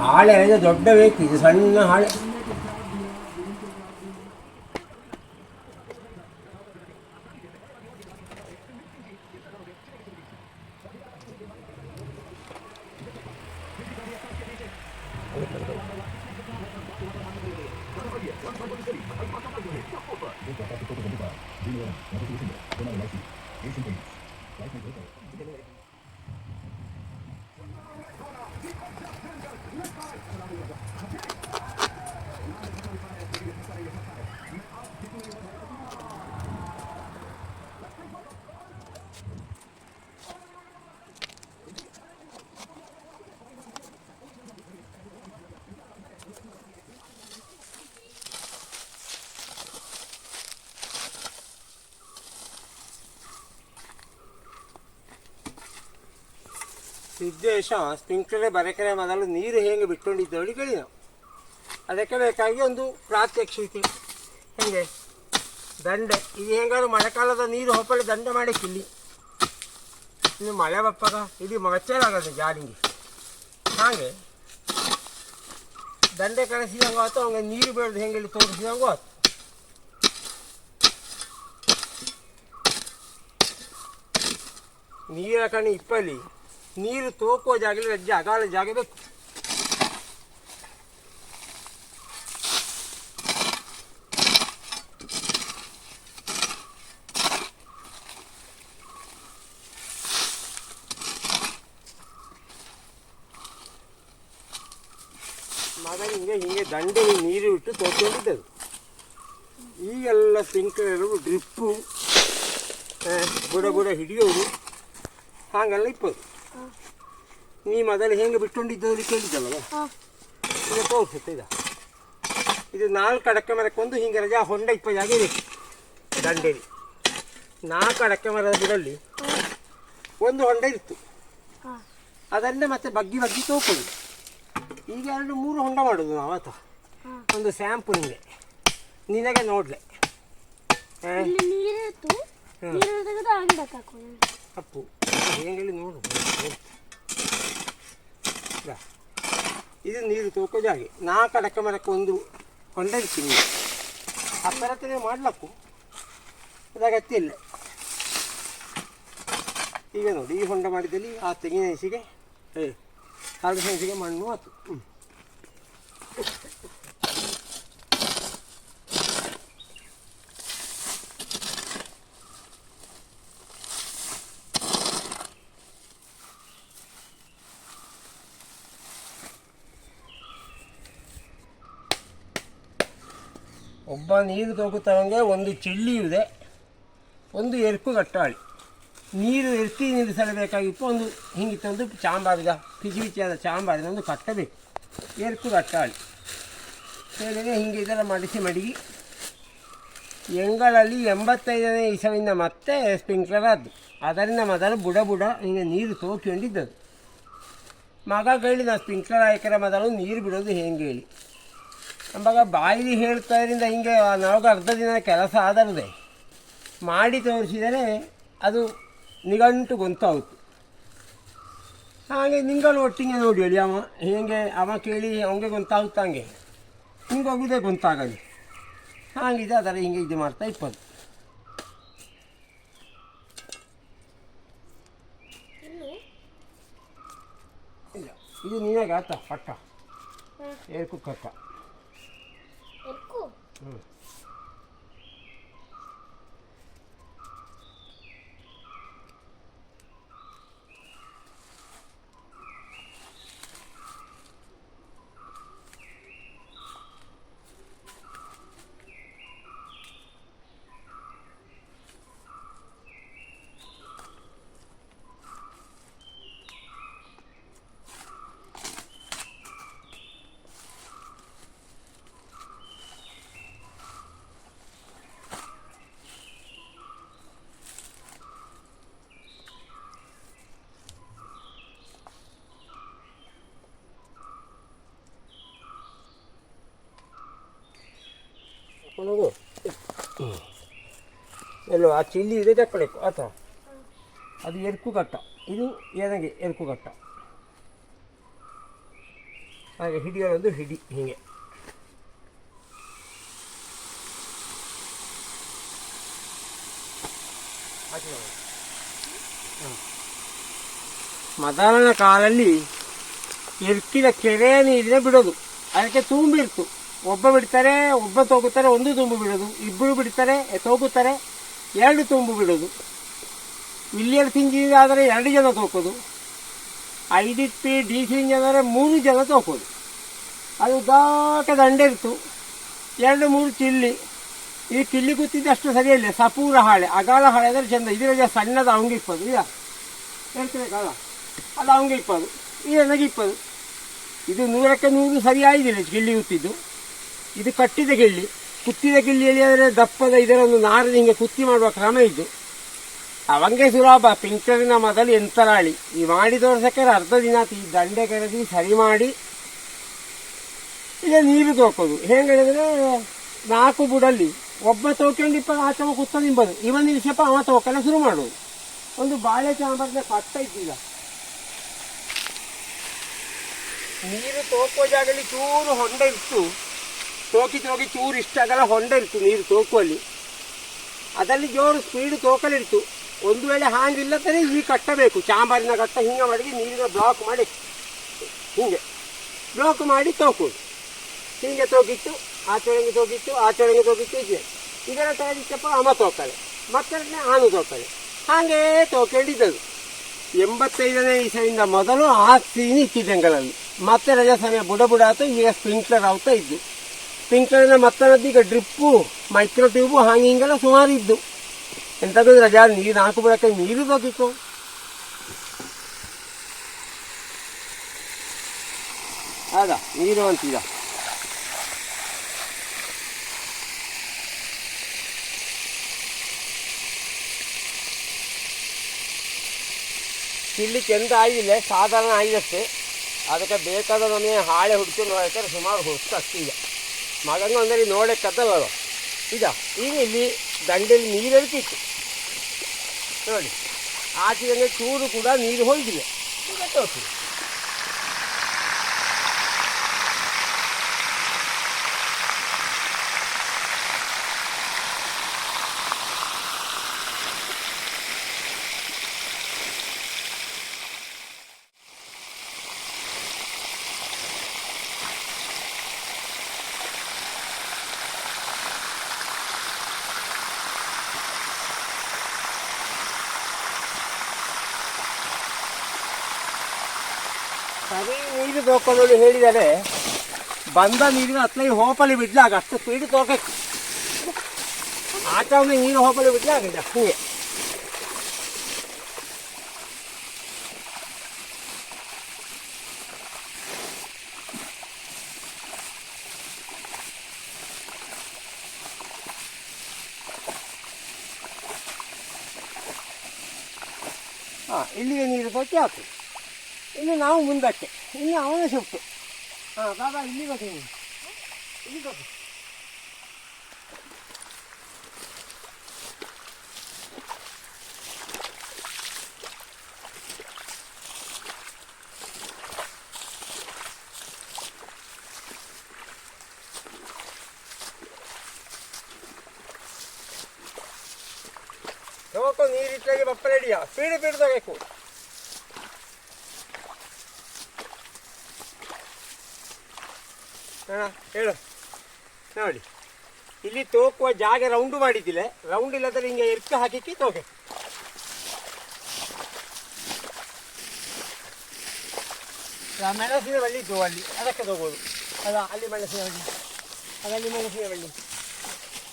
ಹಾಳೆ ಅಂದರೆ ದೊಡ್ಡ ಬೇಕು ಇದು ಸಣ್ಣ ಹಾಳೆ. ಸಿದ್ದೇಶ ಸ್ಪ್ರಿಂಕ್ಲರ್ ಬರಕರೆ ಮೊದಲು ನೀರು ಹೇಗೆ ಬಿಟ್ಕೊಂಡಿದ್ದವಳಿ ಕೇಳಿ ನಾವು. ಅದಕ್ಕೆ ಬೇಕಾಗಿ ಒಂದು ಪ್ರಾತ್ಯಕ್ಷಿಕೆ. ಹೇಗೆ? ದಂಡೆ. ಇದು ಹೆಂಗಾದ್ರು ಮಳೆಕಾಲದ ನೀರು ಹೊಪ್ಪಳಿ ದಂಡೆ ಮಾಡಿಕ್ಕಿಲ್ಲಿ ಇನ್ನು ಮಳೆ ಬಪ್ಪಾಗ ಇಲ್ಲಿ ಮಚ್ಚಲಾಗದು ಜಾಲಿಂಗಿ. ಹಾಗೆ ದಂಡೆ ಕಳಿಸಿದಂಗೆ ಆಯ್ತು ಅವಂಗೆ ನೀರು ಬೆಳೆದು ಹೆಂಗೆ ಇಲ್ಲಿ ತೋರಿಸಿದಂಗೂ ಆಯ್ತು ನೀರ ಕಣಿ ಇಪ್ಪಲ್ಲಿ ನೀರು ತೋಕೋ ಜಾಗದಲ್ಲಿ ಜಾಗ ಜಾಗ ಬೇಕು. ಮೊದಲು ಹಿಂಗೆ ಹಿಂಗೆ ದಂಡೆ ನೀರು ಇಟ್ಟು ತೋಕೊಂಡಿದ್ದೆವು ಈಗೆಲ್ಲ ಸ್ಪ್ರಿಂಕ್ಲರು ಡ್ರಿಪ್ಪು ಬುಡ ಬುಡ ಹಿಡಿಯೋರು ಹಾಗೆಲ್ಲ ಇಪ್ಪದು. ನೀ ಮೊದಲು ಹೆಂಗೆ ಬಿಟ್ಕೊಂಡಿದ್ದು ಕೇಳಿದ್ದಲ್ಲ ಈಗ ತೋರಿಸುತ್ತೆ ಇದು ಇದು. ನಾಲ್ಕು ಅಡಕೆ ಮರಕ್ಕೊಂದು ಹಿಂಗೆ ರಜಾ ಹೊಂಡ ಇಪ್ಪ ಜಾಗ ಇದೆ. ದಂಡೇಲಿ. ನಾಲ್ಕು ಅಡಕೆ ಮರದ ಗಿಡಲ್ಲಿ ಒಂದು ಹೊಂಡ ಇತ್ತು. ಅದನ್ನೇ ಮತ್ತೆ ಬಗ್ಗಿ ಬಗ್ಗಿ ತೋಕೊಂಡು ಈಗ ಎರಡು ಮೂರು ಹೊಂಡ ಮಾಡೋದು ನಾವು ಆತ. ಒಂದು ಸ್ಯಾಂಪುನಿಗೆ ನಿನಗೆ ನೋಡ್ಲೆ. ಅಪ್ಪು. ಹೆಂಗೇಳಿ ನೋಡು. ಇದು ನೀರು ತೋಕೋ ಜಾಗೆ. ನಾಲ್ಕು ಕಡಕ ಮರಕ್ಕೆ ಒಂದು ಹೊಂಡ ಇರ್ತೀನಿ ಥರತನೇ ಮಾಡ್ಲಕ್ಕು. ಅದು ಅಗತ್ಯ ಇಲ್ಲ. ಈಗ ನೋಡಿ, ಈ ಹೊಂಡ ಮಾಡಿದಲ್ಲಿ ಆ ತೆಂಗಿನ ಹೆಸಿಗೆ, ಏ ಹಲಸಿನ ಹೆಸಿಗೆ ಮಣ್ಣು ಆತು. ಹ್ಞೂ ಒಬ್ಬ ನೀರು ತಗೋತಾವಂಗೆ ಒಂದು ಚೆಳ್ಳಿ ಇದೆ ಒಂದು ಎರ್ಕು ಕಟ್ಟಾಳಿ. ನೀರು ಎರ್ತಿ ನಿಲ್ಲಿಸಲೇಬೇಕಾಗಿತ್ತು, ಒಂದು ಹಿಂಗಿತ್ತು ಒಂದು ಚಾಂಬಾರಿದ ಪಿಚಿ ಪಿಚಿಯಾದ ಚಾಂಬಾರಿದ ಒಂದು ಕಟ್ಟಬೇಕು. ಎರ್ಕು ಕಟ್ಟಾಳಿ. ಹೇಳಿದರೆ ಹಿಂಗೆ ಇದೆಲ್ಲ ಮಡಿಸಿ ಮಡಗಿ. ಎಂಗಳಲ್ಲಿ ಎಂಬತ್ತೈದನೇ ಇಸವಿಂದ ಮತ್ತೆ ಸ್ಪ್ರಿಂಕ್ಲರ್ ಆದ್ದು. ಅದರಿಂದ ಮೊದಲು ಬುಡ ಬುಡ ಹಿಂಗೆ ನೀರು ತೋಕೊಂಡಿದ್ದದು ಮಗ ಕೇಳಿದ ಸ್ಪ್ರಿಂಕ್ಲರ್ ಆಯ್ಕೆರ ಮೊದಲು ನೀರು ಬಿಡೋದು ಹೆಂಗೆ ಹೇಳಿ? ಅಂಬಾಗ ಬಾಯಿಲಿ ಹೇಳ್ತಾ ಇದ್ರಿಂದ ಹಿಂಗೆ ನಾವು ಅರ್ಧ ದಿನ ಕೆಲಸ ಆದರದೆ ಮಾಡಿ ತೋರಿಸಿದರೆ ಅದು ನಿಘಂಟು ಗೊತ್ತಾಗುತ್ತೆ ಹಾಗೆ ನಿಂಗಳು ಒಟ್ಟಿಗೆ ನೋಡಿ ಹೇಳಿ ಅವ. ಹೇಗೆ ಅವ ಕೇಳಿ ಅವನಿಗೆ ಹಂಗೆ. ಹಿಂಗೆ ಹೋಗಿದೆ ಗೊತ್ತಾಗಲಿ ಹಾಗಿದೆ ಅದರ ಹಿಂಗೆ ಇದು ಮಾಡ್ತಾ ಇಪ್ಪದು ಇಲ್ಲ ಇದು ನೀನಾಗ ಆತ ಪಟ್ಟ ಏರ್ ಕಟ್ಟ Ugh. ಎಲ್ಲೋ ಆ ಚಿಲ್ಲಿ ಇದೆ ತಕ್ಕೊಳ್ಬೇಕು ಆತ. ಅದು ಎರ್ಕು ಕಟ್ಟ ಇದು ಏನಾಗಿ ಎರ್ಕು ಕಟ್ಟ ಹಾಗೆ ಹಿಡಿಯೋದೊಂದು ಹಿಡಿ, ಹೀಗೆ. ಮೊದಲನ ಕಾಲಲ್ಲಿ ಎರ್ಕಿದ ಕೆರೆ ನೀರಿನ ಬಿಡೋದು. ಅದಕ್ಕೆ ತುಂಬಿರ್ತು ಒಬ್ಬ ಬಿಡ್ತಾರೆ, ಒಬ್ಬ ತೋಗುತ್ತಾರೆ ಒಂದು ತುಂಬು ಬಿಡೋದು. ಇಬ್ಬರು ಬಿಡ್ತಾರೆ ತೋಗುತ್ತಾರೆ ಎರಡು ತುಂಬು ಬಿಡೋದು. ವಿಲಿಯರ್ ಇಂಜಿನ್ ಆದರೆ ಎರಡು ಜನ ತೋಕೋದು. ಪಿ ಡಿ ಸಿ ಇಂಜಿನ್ ಆದರೆ ಮೂರು ಜನ ತೋಕೋದು. ಅದು ದಾಟ ದಂಡೆ ಇತ್ತು. ಎರಡು ಮೂರು ಚಿಲ್ಲಿ. ಈ ಚಿಲ್ಲಿ ಕೂತಿದ್ದು ಅಷ್ಟು ಸರಿಯಲ್ಲ. ಸಪೂರ ಹಾಳೆ, ಅಗಾಲ ಹಾಳೆ ಅಂದರೆ ಚಂದ. ಇದರಲ್ಲಿ ಸಣ್ಣದ ಅವಂಗೆ ಇಪ್ಪದು. ಇಲ್ಲ. ಹೇಳ್ತೇನೆ ಕಾಲ ಅದು ಅವಂಗೆ ಇಪ್ಪದು. ಇದು ನನಗೆ ಇಪ್ಪದು. ಇದು ನೂರಕ್ಕೆ ನೂರು ಸರಿ ಆಯ್ದಿಲ್ಲ ಗಿಳ್ಳಿ ಕೂತಿದ್ದು. ಇದು ಕಟ್ಟಿದ ಗಿಳ್ಳಿ ಕುತ್ತಿದ ಗಿಲ್ಲಿಯಲ್ಲಿ ಆದರೆ ದಪ್ಪದ ಇದರೊಂದು ನಾರದ ಹಿಂಗೆ ಕುತ್ತಿ ಮಾಡುವ ಕ್ರಮ ಇದ್ದು ಅವಂಗೆ ಸುಲಭ ಪಿಂಕರಿನ ಮೊದಲು ಎಂತರಾಳಿ. ಈ ಮಾಡಿ ತೋರ್ಸಕ್ಕೆ ಅರ್ಧ ದಿನ ಈ ದಂಡೆ ಕೆರೆದಿ ಸರಿ ಮಾಡಿ ಈಗ ನೀರು ತೋಕೋದು. ಹೆಂಗೆ ಹೇಳಿದ್ರೆ ನಾಲ್ಕು ಬುಡಲ್ಲಿ ಒಬ್ಬ ತೋಕೊಂಡು ಇಪ್ಪ ಆಚಮ ಕುತ್ತ ನಿಂಬದು. ಇವನ್ ನಿಮಿಷಪ್ಪ ಅವ ತೋಕನ ಶುರು ಮಾಡೋದು. ಒಂದು ಬಾಳೆ ಚಾಂಬರ್ನ ಕಟ್ಟ ಇದ್ದೀಗ. ನೀರು ತೋಕೋ ಜಾಗದಲ್ಲಿ ಚೂರು ಹೊಂಡ ಇತ್ತು. ತೋಕಿ ತೋಕಿ ಚೂರು ಇಷ್ಟಾಗಲ್ಲ ಹೊಂಡ ಇತ್ತು ನೀರು ತೋಕುವಲ್ಲಿ. ಅದರಲ್ಲಿ ಜೋರು ಸ್ಪೀಡ್ ತೋಕಲಿಡ್ತು ಒಂದು ವೇಳೆ ಹಾಂಗಿಲ್ಲದರೆ ಈ ಕಟ್ಟಬೇಕು ಚಾಂಬಾರಿನ ಕಟ್ಟ ಹಿಂಗೆ ಮಾಡಿ ನೀರಿನ ಬ್ಲಾಕ್ ಮಾಡಿ, ಹೀಗೆ. ಬ್ಲಾಕ್ ಮಾಡಿ ತೋಕೋದು ಹೀಗೆ ತೋಗಿತ್ತು ಆಚೆಗೆ ತೋಗಿತ್ತು ಆಚೆಗೆ ತೋಗಿತ್ತು ಇದೆ ಇದರ ತಯಾರಿಸಪ್ಪ ಅಮ್ಮ ತೋಕಳೆ ಮತ್ತೆ ಆನು ತೋಕಳೆ ಹಾಗೇ ತೋಕೊಂಡಿದ್ದದು ಎಂಬತ್ತೈದನೇ ಇಸವಿಂದ ಮೊದಲು ಆ ಸೀನಿ ಇತ್ತಿದ್ದಂಗಳಲ್ಲಿ. ಮತ್ತೆ ರಜಾ ಸಮಯ ಬುಡ ಬುಡ ಆಯ್ತು, ಈಗ ಸ್ಪ್ರಿಂಕ್ಲರ್ ಆಗ್ತಾ ಇದ್ದು. ಸ್ಪ್ರಿಂಕ್ಲರ್ನ ಮತ್ತನದ್ದು ಈಗ ಡ್ರಿಪ್ಪು ಮೈಕ್ರೋ ಟ್ಯೂಬು ಹಾಗೆ ಹಿಂಗೆಲ್ಲ ಸುಮಾರು ಇದ್ದು ಎಂತದ್ದು ರಜಾ, ನೀರು ಬುಡಕ್ಕೆ ನೀರು ಬೇಕು ಅದ ನೀರು ಅಂತೀರ? ಇಲ್ಲಿ ಚೆಂದ ಆಗಿಲ್ಲ ಸಾಧಾರಣ ಆಗಿದಷ್ಟೇ ಅದಕ್ಕೆ ಬೇಕಾದ ನಮಗೆ ಹಾಳೆ ಹುಡ್ಕೊಂಡು ಹೋಗ್ತಾರೆ ಸುಮಾರು ಹೊತ್ತು ಈಗ ಮಗಂಗೆ ಒಂದಲ್ಲಿ ನೋಡಕ್ಕತ್ತಲ್ಲ ಈಗ ಈಗ ಇಲ್ಲಿ ದಂಡೆಯಲ್ಲಿ ಎರಿತಿತ್ತು ನೋಡಿ ಆಚೆಗೆ ಚೂರು ಕೂಡ ನೀರು ಹೋಗಿಲ್ಲ ಈಗ ಸರಿ ನೀರು ತೋಕೊಂಡು ಹೇಳಿದರೆ. ಬಂದ ನೀರಿನ ಹತ್ತಲೇ ಹೋಪಲಿ ಬಿಡ್ಲಾಗ ಅಷ್ಟು ಸ್ಪೀಡ್ ತೋಕಕ್ಕೆ ಆಟ ಒಮ್ಮೆ ನೀರು ಹೋಪಲಿ ಬಿಡ್ಲಾಗ ಹೀಗೆ ಹಾಂ, ಇಲ್ಲಿಗೆ ನೀರು ತೋಕಿ ಆಯ್ತು ಇನ್ನು ನಾವು ಮುಂದಕ್ಕೆ ಇನ್ನು ಅವನೇ ಶಿಫ್ಟು ಹಾಂ ಬಾಬಾ ಇಲ್ಲಿ ಬೇಕು ನೀನು ಇಲ್ಲಿ ಬೇಕು ತಗೋಕೋ ನೀರಿಟ್ಟಾಗೆ ಬಪ್ಪ ರೆಡಿಯಾ ಸ್ಪೀಡ್ ಸ್ಪೀಡ್ ಅಣ್ಣ, ಹೇಳು. ನೋಡಿ, ಇಲ್ಲಿ ತೋಕುವ ಜಾಗ ರೌಂಡ್ ಮಾಡಿದ್ದಿಲ್ಲ. ರೌಂಡ್ ಇಲ್ಲದ್ರೆ ಹಿಂಗೆ ಎರ್ಕ ಹಾಕಿಕ್ಕೆ ತೋಕೆ. ಆ ಮೆಣಸಿನ ಬಳ್ಳಿ ಇತ್ತು ಅಲ್ಲಿ. ಅದಕ್ಕೆ ತಗೋದು ಅದ ಅಲ್ಲಿ ಮೆಣಸಿನ ಬಳ್ಳಿ ಅದಲ್ಲಿ ಮೆಣಸಿನ ಬಳ್ಳಿ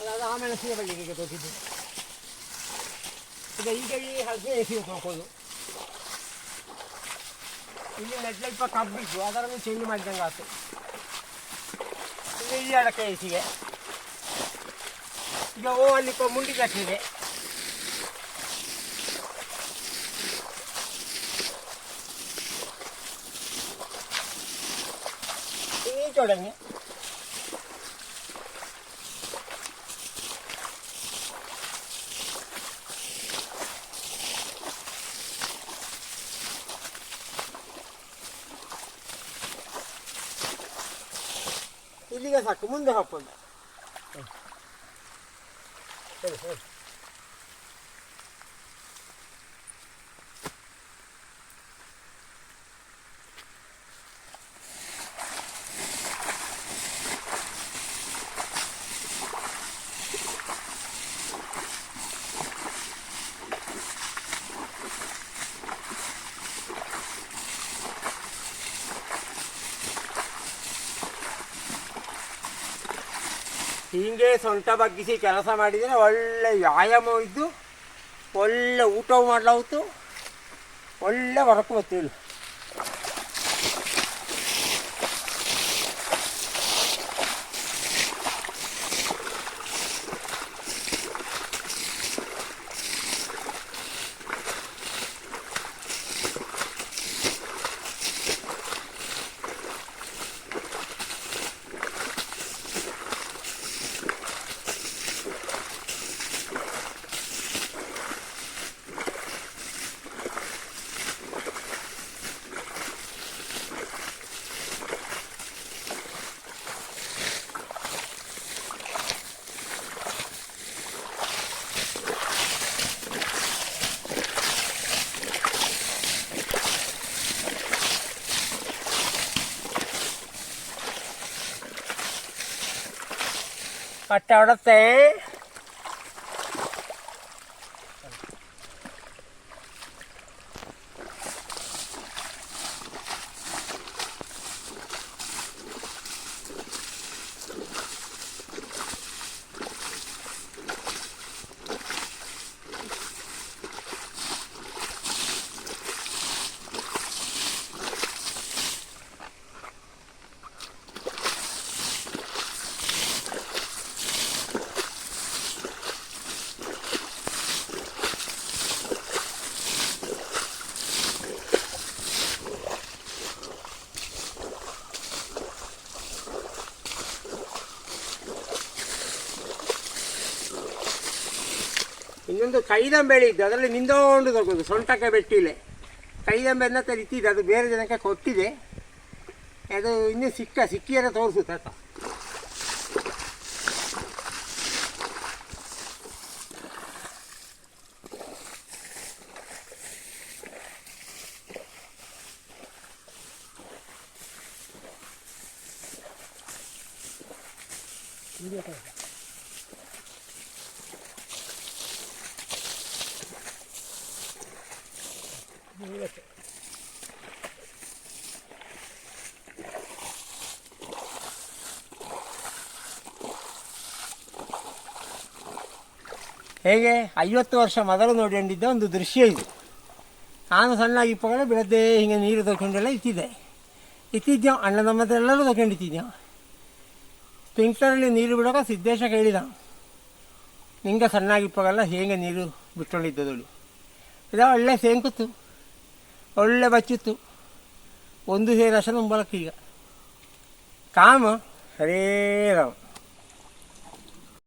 ಅದಾದ ಆ ಮೆಣಸಿನ ಬಳ್ಳಿಗೆ ತೋಕಿದ್ದು. ಈಗ ಈಗ ಈ ಹಸಿರು ಎಸಿಗೆ ತೋಕೋದು. ಇಲ್ಲಿ ನೆಟ್ಲಲ್ಪ ಕಬ್ಬಿದ್ದು ಅದರನ್ನು ಚೇಂಜ್ ಮಾಡಿದಂಗೆ ಆಯ್ತು ಈಗ ಈ ಅಡಕೆ ಎಸಿಗೆ ಈಗ ಓ ಅಲ್ಲಿ ಪ- ಮುಂಡಿ ಕಟ್ಟಿದೆ ಈ ಚೋಡಂಗೆ ಸಾಕು ಮುಂದೆ ಹಾಕೊಂಡು ಸರಿ ಸರಿ ಹೀಗೆ ಸೊಂಟ ಬಗ್ಗಿಸಿ ಕೆಲಸ ಮಾಡಿದರೆ ಒಳ್ಳೆ ವ್ಯಾಯಾಮ ಇದ್ದು ಒಳ್ಳೆ ಊಟ ಮಾಡಲಾಗುತ್ತು ಒಳ್ಳೆ ಹೊರಕು ಬರ್ತೀವಿ പട്ടവടത്തെ ಇನ್ನೊಂದು ಕೈದಂಬೆ ಇದ್ದು ಅದರಲ್ಲಿ ನಿಂದೋಂಡು ತಗೋದು ಸೊಂಟಕ್ಕೆ ಬೆಟ್ಟಿಲೆ. ಕೈದಂಬೆ ಅಂತ ಇತ್ತಿದೆ ಅದು ಬೇರೆ ಜನಕ್ಕೆ ಕೊಟ್ಟಿದೆ. ಅದು ಇನ್ನೂ ಸಿಕ್ಕ ಸಿಕ್ಕಿಯರೆ ತೋರಿಸುತ್ತೆ ಹೇಗೆ? ಐವತ್ತು ವರ್ಷ ಮೊದಲು ನೋಡಿಕೊಂಡಿದ್ದ ಒಂದು ದೃಶ್ಯ ಇದು. ನಾನು ಸಣ್ಣಾಗಿಪ್ಪಗಳ ಬೆಳಗ್ಗೆ ಹಿಂಗೆ ನೀರು ತಗೊಂಡೆಲ್ಲ ಇತ್ತಿದ್ದೆ ಇತ್ತಿದ್ದೆವು ಅಣ್ಣ ನಮ್ಮದೆಲ್ಲರೂ ತಗೊಂಡಿತ್ತಿದ್ದೆವು ಸ್ಪ್ರಿಂಕ್ಲರಲ್ಲಿ ನೀರು ಬಿಡುವಾಗ ಸಿದ್ದೇಶ ಕೇಳಿದ. ನಿಂಗೆ ಸಣ್ಣಾಗಿಪ್ಪಗೆಲ್ಲ ಹೇಗೆ ನೀರು ಬಿಟ್ಕೊಂಡಿದ್ದದಳು ಇದು ಒಳ್ಳೆ ಸೇಂಕುತ್ತು. ಒಳ್ಳೆ ಬಚ್ಚಿತ್ತು. ಒಂದು ಸೇರಶ ನಂಬಲಕ್ಕೆ ಈಗ. ಕಾಮ ಹರೇ ರಾಮ.